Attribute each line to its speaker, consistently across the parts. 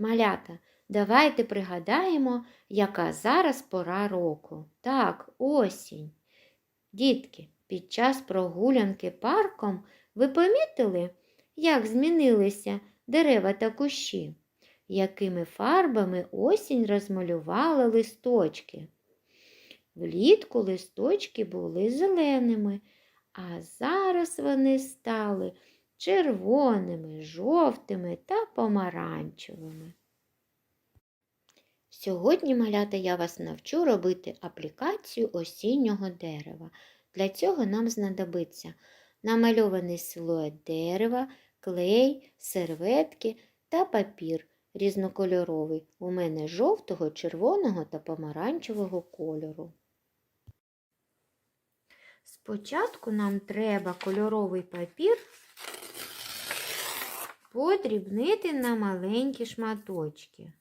Speaker 1: Малята, давайте пригадаємо, яка зараз пора року. Так, осінь. Дітки, під час прогулянки парком ви помітили, як змінилися дерева та кущі, якими фарбами осінь розмалювала листочки. Влітку листочки були зеленими, а зараз вони стали червоними, жовтими та помаранчевими. Сьогодні, малята, я вас навчу робити аплікацію осіннього дерева. Для цього нам знадобиться намальований силует дерева, клей, серветки та папір різнокольоровий. У мене жовтого, червоного та помаранчевого кольору. Спочатку нам треба кольоровий папір подрібнити на маленькі шматочки.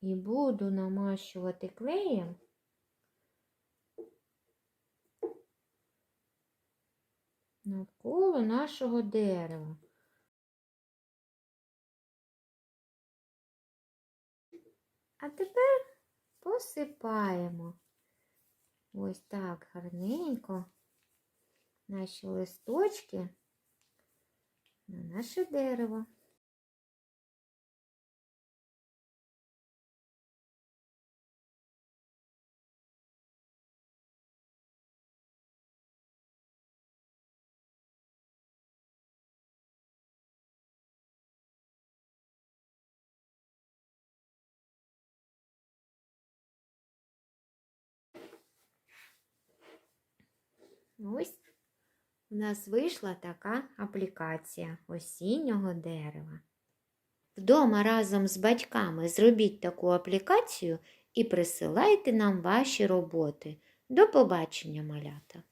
Speaker 1: І буду намащувати клеєм навколо нашого дерева. А тепер посипаємо ось так гарненько наші листочки на наше дерево. Ось у нас вийшла така аплікація осіннього дерева. Вдома разом з батьками зробіть таку аплікацію і присилайте нам ваші роботи. До побачення, малята!